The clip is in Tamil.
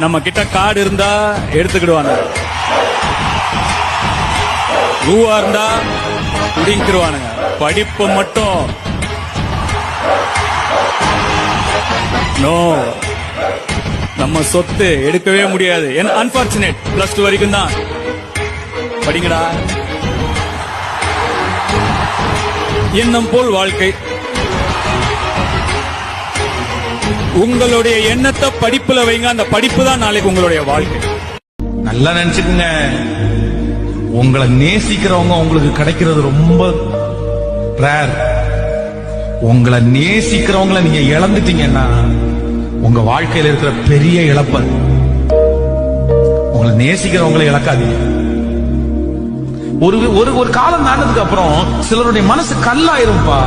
நம்ம கிட்ட கார்டு இருந்தா எடுத்துக்கிடுவாங்க. ரூவா இருந்தா குடிங்கிருவானுங்க படிப்பு மட்டும். நோ நம்ம சொத்து எடுக்கவே முடியாது. அன்பார்ச்சுனேட் பிளஸ் டூ வரைக்கும் தான். படிங்கடா. எண்ணம் போல் வாழ்க்கை. உங்களுடைய எண்ணத்தை படிப்புல வைங்க. அந்த படிப்பு தான் நாளைக்கு உங்களுடைய வாழ்க்கை. நல்லா நினைச்சுக்குங்க. உங்களை நேசிக்கிறவங்க உங்களுக்கு கிடைக்கிறது ரொம்ப ரேர் உங்களை நேசிக்கிறவங்கள நீங்க இழந்துட்டீங்கன்னா உங்க வாழ்க்கையில இருக்கிற பெரிய இழப்பு உங்களை நேசிக்கிறவங்களை இழக்காதீங்க. ஒரு ஒரு ஒரு காலம் தாண்டதுக்கு அப்புறம் சிலருடைய மனசு கல்லாயிரும்பா.